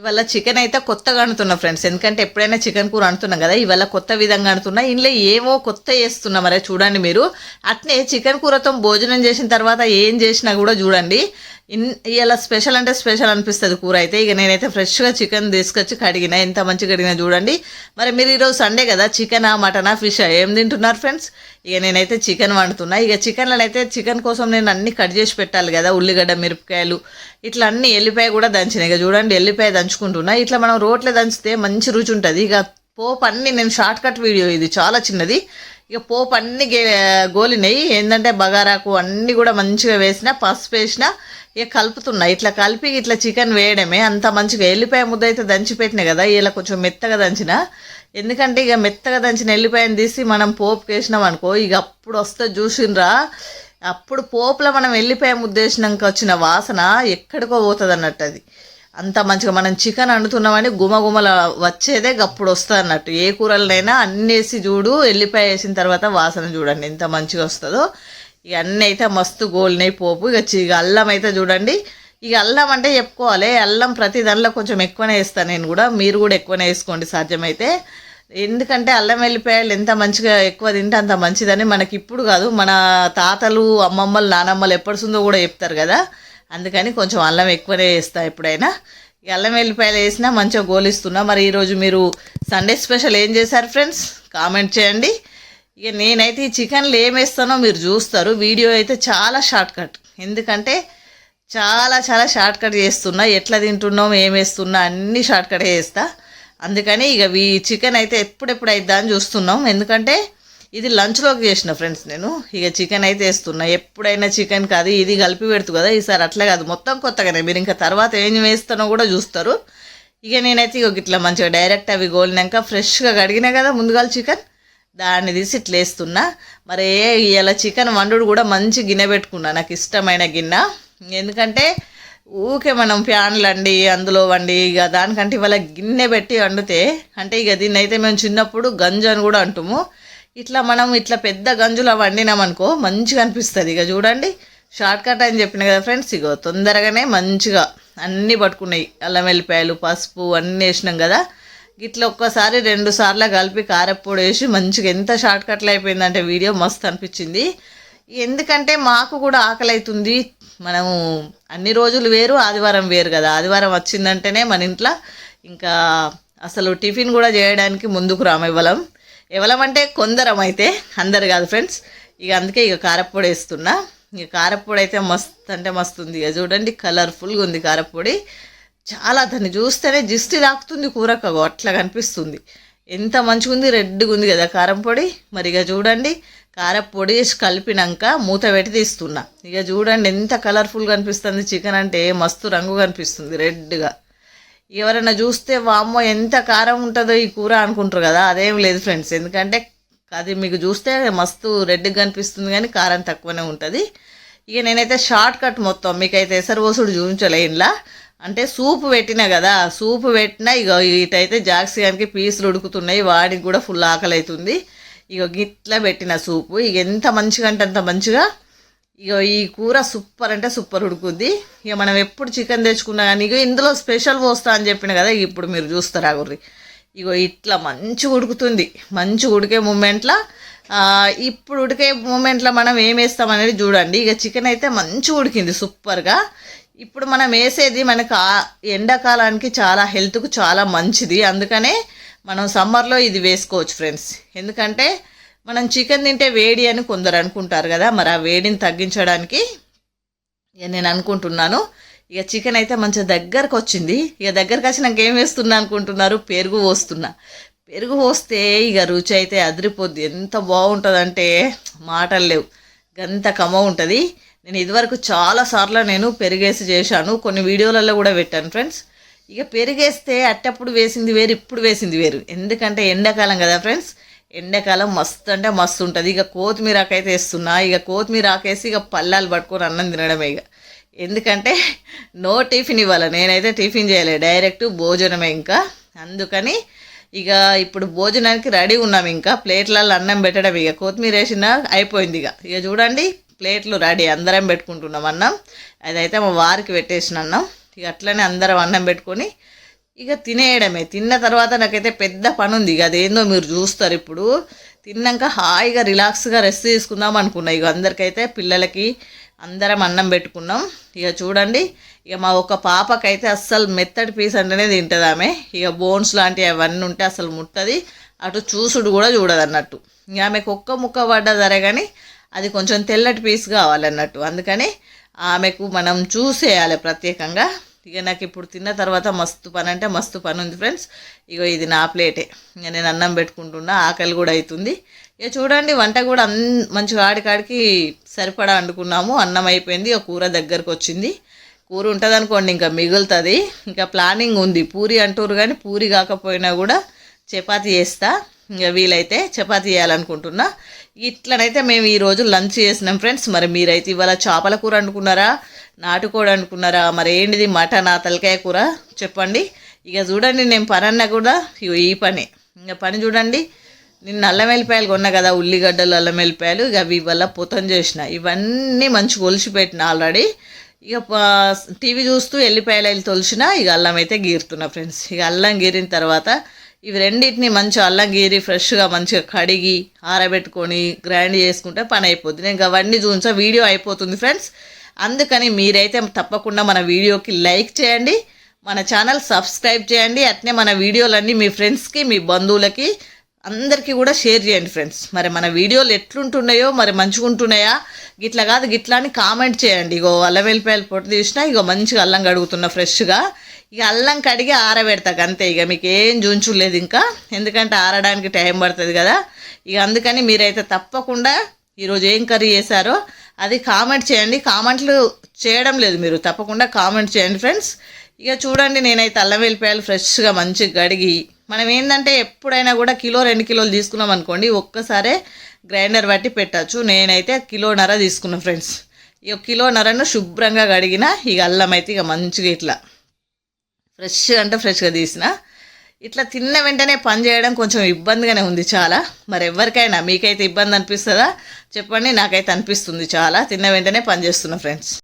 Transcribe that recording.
ఇవాళ చికెన్ అయితే కొత్తగా వండుతున్నా ఫ్రెండ్స్ ఎందుకంటే ఎప్పుడైనా చికెన్ కూర వండుతున్నాం కదా ఇవాళ కొత్త విధంగా వండుతున్నా. ఇందులో ఏమో కొత్త చేస్తున్నా మరి చూడండి మీరు. అట్నే చికెన్ కూరతో భోజనం చేసిన తర్వాత ఏం చేసినా కూడా చూడండి. ఇన్ ఇలా స్పెషల్ అంటే స్పెషల్ అనిపిస్తుంది కూర అయితే. ఇక నేనైతే ఫ్రెష్గా చికెన్ తీసుకొచ్చి కడిగిన. ఎంత మంచిగా కడిగినా చూడండి. మరి మీరు ఈరోజు సండే కదా చికెనా మటనా ఫిష్ ఏం తింటున్నారు ఫ్రెండ్స్? ఇక నేనైతే చికెన్ వండుతున్నా. ఇక చికెన్లో అయితే చికెన్ కోసం నేను అన్ని కట్ చేసి పెట్టాలి కదా ఉల్లిగడ్డ మిరపకాయలు. ఇట్లా అన్ని ఎల్లిపాయ కూడా దంచిన. ఇక చూడండి ఎల్లిపాయ దంచుకుంటున్నా. ఇట్లా మనం రోట్లో దంచితే మంచి రుచి ఉంటుంది. ఇక పోపు అన్ని నేను షార్ట్ కట్ వీడియో ఇది చాలా చిన్నది. ఇక పోపు అన్ని గే గోలినాయి. ఏంటంటే బగారాకు అన్నీ కూడా మంచిగా వేసిన పసుపు వేసిన ఇక కలుపుతున్నా. ఇట్లా కలిపి ఇట్లా చికెన్ వేయడమే. అంత మంచిగా ఎల్లిపాయ ముద్ద అయితే దంచి పెట్టిన కదా ఇలా కొంచెం మెత్తగా దంచిన. ఎందుకంటే ఇక మెత్తగా దంచిన ఎల్లిపాయను తీసి మనం పోపు వేసినాం అనుకో ఇక అప్పుడు వస్తే చూసినరా. అప్పుడు పోపులో మనం ఎల్లిపాయ ముద్దేసినాక వచ్చిన వాసన ఎక్కడికో పోతుంది అన్నట్టు అది. అంత మంచిగా మనం చికెన్ వండుతున్నామని గుమగుమల వచ్చేదే గప్పుడు వస్తుంది అన్నట్టు ఏ కూరలనైనా అన్నీ వేసి చూడు ఎల్లిపాయ వేసిన తర్వాత వాసన చూడండి ఎంత మంచిగా వస్తుందో. ఇక అన్నీ అయితే మస్తు గోల్నై పోపు. ఇక ఇక అల్లం అయితే చూడండి. ఇక అల్లం అంటే చెప్పుకోవాలి. అల్లం ప్రతి దానిలో కొంచెం ఎక్కువనే వేస్తాను నేను కూడా. మీరు కూడా ఎక్కువనే వేసుకోండి సాధ్యమైతే. ఎందుకంటే అల్లం వెల్లిపాయలు ఎంత మంచిగా ఎక్కువ తింటే అంత మంచిదని మనకి ఇప్పుడు కాదు. మన తాతలు అమ్మమ్మలు నానమ్మలు ఎప్పటిసుందో కూడా చెప్తారు కదా. అందుకని కొంచెం అల్లం ఎక్కువనే వేస్తా ఎప్పుడైనా. ఈ అల్లం వెల్లిపాయలు వేసినా మంచిగా గోలిస్తున్నా. మరి ఈరోజు మీరు సండే స్పెషల్ ఏం చేశారు ఫ్రెండ్స్? కామెంట్ చేయండి. ఇక నేనైతే ఈ చికెన్లు ఏమేస్తానో మీరు చూస్తారు. వీడియో అయితే చాలా షార్ట్ కట్. ఎందుకంటే చాలా చాలా షార్ట్ కట్ చేస్తున్నా. ఎట్లా తింటున్నాం ఏమేస్తున్నా అన్నీ షార్ట్ కట్ చేస్తా. అందుకని ఇక ఈ చికెన్ అయితే ఎప్పుడెప్పుడు అవుతుందా అని చూస్తున్నాం. ఎందుకంటే ఇది లంచ్లోకి చేసిన ఫ్రెండ్స్ నేను. ఇక చికెన్ అయితే వేస్తున్నా. ఎప్పుడైనా చికెన్ కాదు ఇది కలిపి పెడుతు కదా. ఈసారి అట్లా కాదు. మొత్తం కొత్తగానే. మీరు ఇంకా తర్వాత ఏం వేస్తానో కూడా చూస్తారు. ఇక నేనైతే ఇక ఇట్లా మంచిగా డైరెక్ట్ అవి గోలినాక ఫ్రెష్గా కడిగినా కదా ముందుగా చికెన్. దాన్ని తీసి ఇట్లా వేస్తున్నా. మరే ఇలా చికెన్ వండుడు కూడా మంచి గిన్నె పెట్టుకున్నా. నాకు ఇష్టమైన గిన్నె. ఎందుకంటే ఊకే మనం ఫ్యాన్లు అండి అందులో వండి ఇక దానికంటే ఇవాళ గిన్నె పెట్టి వండితే అంటే ఇక దీన్ని అయితే మేము చిన్నప్పుడు గంజు అని కూడా అంటాము. ఇట్లా మనం ఇట్లా పెద్ద గంజులో వండినామనుకో మంచిగా అనిపిస్తుంది. ఇక చూడండి షార్ట్ కట్ అని చెప్పిన కదా ఫ్రెండ్స్ ఇగో తొందరగానే మంచిగా అన్నీ పట్టుకున్నాయి. అల్లం వెల్లిపాయలు పసుపు అన్నీ వేసినాం కదా. ఇట్లా ఒక్కసారి రెండు సార్లు కలిపి కారప్పొడి వేసి మంచిగా ఎంత షార్ట్ కట్లు అయిపోయిందంటే వీడియో మస్తు అనిపించింది. ఎందుకంటే మాకు కూడా ఆకలి అవుతుంది మనము అన్ని రోజులు వేరు ఆదివారం వేరు కదా. ఆదివారం వచ్చిందంటేనే మన ఇంట్లో ఇంకా అసలు టిఫిన్ కూడా చేయడానికి ముందుకు రాము ఇవ్వలం ఇవ్వలం అంటే కొందరం అయితే అందరు కాదు ఫ్రెండ్స్. ఇక అందుకే ఇక కారప్పొడి వేస్తున్నా. ఇక కారప్పొడి అయితే మస్తు అంటే మస్తు ఉంది. ఇక చూడండి కలర్ఫుల్గా ఉంది కారప్పొడి చాలా దాన్ని చూస్తేనే జిస్టి తాకుతుంది కూరకు అట్లా కనిపిస్తుంది. ఎంత మంచిగా ఉంది రెడ్గా ఉంది కదా కారం పొడి. మరి ఇక చూడండి కారం పొడి వేసి కలిపినాక మూత పెట్టి తీస్తున్నా. ఇక చూడండి ఎంత కలర్ఫుల్ కనిపిస్తుంది చికెన్ అంటే మస్తు రంగు కనిపిస్తుంది రెడ్గా. ఎవరైనా చూస్తే వామ్మో ఎంత కారం ఉంటుందో ఈ కూర అనుకుంటారు కదా అదేం లేదు ఫ్రెండ్స్. ఎందుకంటే అది మీకు చూస్తే మస్తు రెడ్గా కనిపిస్తుంది కానీ కారం తక్కువనే ఉంటుంది. ఇక నేనైతే షార్ట్ కట్ మొత్తం మీకైతే ఎసరు పోసుడు చూపించలే ఇంట్లో అంటే సూప్ పెట్టినా కదా సూప్ పెట్టినా ఇక ఇటైతే జాక్సియానికి పీసులు ఉడుకుతున్నాయి వాడికి కూడా ఫుల్ ఆకలి అవుతుంది ఇక గిట్లా పెట్టిన సూపు. ఇక ఎంత మంచిగా అంటే అంత మంచిగా ఇక ఈ కూర సూపర్ అంటే సూపర్ ఉడుకుద్ది. ఇక మనం ఎప్పుడు చికెన్ తెచ్చుకున్నా కానీ ఇక ఇందులో స్పెషల్ పోస్తా అని చెప్పిన కదా ఇప్పుడు మీరు చూస్తారా గుర్రి. ఇగో ఇట్లా మంచిగా ఉడుకుతుంది. మంచిగా ఉడికే మూమెంట్లో ఇప్పుడు ఉడికే మూమెంట్లో మనం ఏం వేస్తాం అనేది చూడండి. ఇక చికెన్ అయితే మంచిగా ఉడికింది సూపర్గా. ఇప్పుడు మనం వేసేది మనకు ఆ- ఎండాకాలానికి చాలా హెల్త్కు చాలా మంచిది. అందుకనే మనం సమ్మర్లో ఇది వేసుకోవచ్చు ఫ్రెండ్స్ ఎందుకంటే మనం చికెన్ తింటే వేడి అని కొందరు అనుకుంటారు కదా మరి ఆ వేడిని తగ్గించడానికి ఇక నేను అనుకుంటున్నాను. ఇక చికెన్ అయితే మంచిగా దగ్గరకు వచ్చింది. ఇక దగ్గరకు వచ్చినాక ఏం వేస్తున్నా అనుకుంటున్నారు? పెరుగు పోస్తున్నా. పెరుగు పోస్తే ఇక రుచి అయితే అదిరిపోద్ది. ఎంత బాగుంటుందంటే మాటలు లేవు. గంత కమ్మ ఉంటుంది నేను ఇదివరకు చాలా సార్లు నేను పెరిగేసి చేశాను. కొన్ని వీడియోలలో కూడా పెట్టాను ఫ్రెండ్స్. ఇక పెరిగేస్తే అట్టప్పుడు వేసింది వేరు ఇప్పుడు వేసింది వేరు. ఎందుకంటే ఎండాకాలం కదా ఫ్రెండ్స్. ఎండాకాలం మస్తు అంటే మస్తు ఉంటుంది. ఇక కొత్తిమీర ఆకైతే వేస్తున్నా ఇక కొత్తిమీర ఆకేసి ఇక పల్లాలు పట్టుకొని అన్నం తినడమే ఇక. ఎందుకంటే నో టిఫిన్ ఇవ్వాలి నేనైతే టిఫిన్ చేయలే డైరెక్ట్ భోజనమే ఇంకా. అందుకని ఇక ఇప్పుడు భోజనానికి రెడీ ఉన్నాం ఇంకా. ప్లేట్లలో అన్నం పెట్టడం ఇక. కొత్తిమీర వేసిన అయిపోయింది ఇక. ఇక చూడండి ప్లేట్లు రెడీ అందరం పెట్టుకుంటున్నాం అన్నం. అదైతే మా వారికి పెట్టేసిన అన్నం. ఇక అట్లనే అందరం అన్నం పెట్టుకొని ఇక తినేయడమే. తిన్న తర్వాత నాకైతే పెద్ద పని ఉంది ఇక అదేందో మీరు చూస్తారు ఇప్పుడు. తిన్నాక హాయిగా రిలాక్స్గా రెస్ట్ తీసుకుందాం అనుకున్నా. ఇక అందరికైతే పిల్లలకి అందరం అన్నం పెట్టుకున్నాం. ఇక చూడండి ఇక మా ఒక పాపకైతే అస్సలు మెత్తడి పీస్ అంటేనే తింటుంది ఆమె ఇక బోన్స్ లాంటివి అవన్నీ ఉంటే అసలు ముట్టది. అటు చూసుడు కూడా చూడదు అన్నట్టు ఇక ఆమెకు ఒక్క ముక్క పడ్డ సరే కానీ అది కొంచెం తెల్లటి పీస్ కావాలన్నట్టు. అందుకని ఆమెకు మనం చూసేయాలి ప్రత్యేకంగా. ఇక నాకు ఇప్పుడు తిన్న తర్వాత మస్తు పని అంటే మస్తు పని ఉంది ఫ్రెండ్స్. ఇగో ఇది నా ప్లేటే. ఇక నేను అన్నం పెట్టుకుంటున్నా ఆకలి కూడా అవుతుంది ఇక చూడండి వంట కూడా అన్ మంచిగా ఆడికాడికి సరిపడా వండుకున్నాము. అన్నం అయిపోయింది ఒక కూర దగ్గరకు వచ్చింది. కూర ఉంటుంది అనుకోండి ఇంకా మిగులుతుంది. ఇంకా ప్లానింగ్ ఉంది. పూరి అంటారు కానీ పూరి కాకపోయినా కూడా చపాతి చేస్తా. ఇంకా వీలైతే చపాతీ చేయాలనుకుంటున్నా. ఇట్లనైతే మేము ఈరోజు లంచ్ చేసినాం ఫ్రెండ్స్. మరి మీరైతే ఇవాళ చేపల కూర అనుకున్నారా నాటుకోడి అనుకున్నారా మరి ఏంటిది మటన్ తలకాయ కూర? చెప్పండి. ఇక చూడండి నేను పని అన్నా కూడా ఇగో ఈ పని. ఇంకా పని చూడండి. నిన్న అల్లం వెల్లిపాయలు కొన్నా కదా ఉల్లిగడ్డలు అల్లం వెల్లిపాయలు. ఇక అవి ఇవాళ పొతం చేసిన. ఇవన్నీ మంచిగా ఒలిచిపెట్టిన ఆల్రెడీ. ఇక ప- టీవీ చూస్తూ ఎల్లిపాయలు వెళ్ళి తొలిచిన. ఇక అల్లం అయితే గీరుతున్నా ఫ్రెండ్స్. ఇక అల్లం గీరిన తర్వాత ఇవి రెండింటిని మంచిగా అల్లం గీరి ఫ్రెష్గా మంచిగా కడిగి ఆరబెట్టుకొని గ్రైండ్ చేసుకుంటే పని అయిపోద్ది. నేను అవన్నీ చూపించా వీడియో అయిపోతుంది ఫ్రెండ్స్. అందుకని మీరైతే తప్పకుండా మన వీడియోకి లైక్ చేయండి మన ఛానల్ సబ్స్క్రైబ్ చేయండి అట్నే మన వీడియోలన్నీ మీ ఫ్రెండ్స్కి మీ బంధువులకి అందరికీ కూడా షేర్ చేయండి ఫ్రెండ్స్. మరి మన వీడియోలు ఎట్లుంటున్నాయో మరి మంచిగా ఉంటున్నాయా గిట్లా కాదు గిట్లా అని కామెంట్ చేయండి. ఇగో అల్లం వెల్లిపాయలు పొట్టు తీసినా ఇగో మంచిగా అల్లం కడుగుతున్నా ఫ్రెష్గా. ఇక అల్లం కడిగి ఆరబెడతాక అంతే ఇక మీకు ఏం జుంచులేదు ఇంకా. ఎందుకంటే ఆరడానికి టైం పడుతుంది కదా. ఇక అందుకని మీరైతే తప్పకుండా ఈరోజు ఏం కర్రీ చేశారో అది కామెంట్ చేయండి. కామెంట్లు చేయడం లేదు మీరు తప్పకుండా కామెంట్ చేయండి ఫ్రెండ్స్. ఇక చూడండి నేనైతే అల్లం వెల్లిపాయలు ఫ్రెష్గా మంచిగా కడిగి మనం ఏంటంటే ఎప్పుడైనా కూడా కిలో రెండు కిలోలు తీసుకున్నాం అనుకోండి ఒక్కసారే గ్రైండర్ బట్టి పెట్టచ్చు. నేనైతే కిలోన్నర తీసుకున్నాను ఫ్రెండ్స్. ఇక కిలోన్నరను శుభ్రంగా కడిగిన ఇక అల్లం అయితే ఇక మంచిగా ఇట్లా ఫ్రెష్ అంటే ఫ్రెష్గా తీసిన. ఇట్లా తిన్న వెంటనే పని చేయడం కొంచెం ఇబ్బందిగానే ఉంది చాలా. మరి ఎవరికైనా మీకైతే ఇబ్బంది అనిపిస్తుందా? చెప్పండి నాకైతే అనిపిస్తుంది చాలా. తిన్న వెంటనే పని చేస్తున్నా ఫ్రెండ్స్.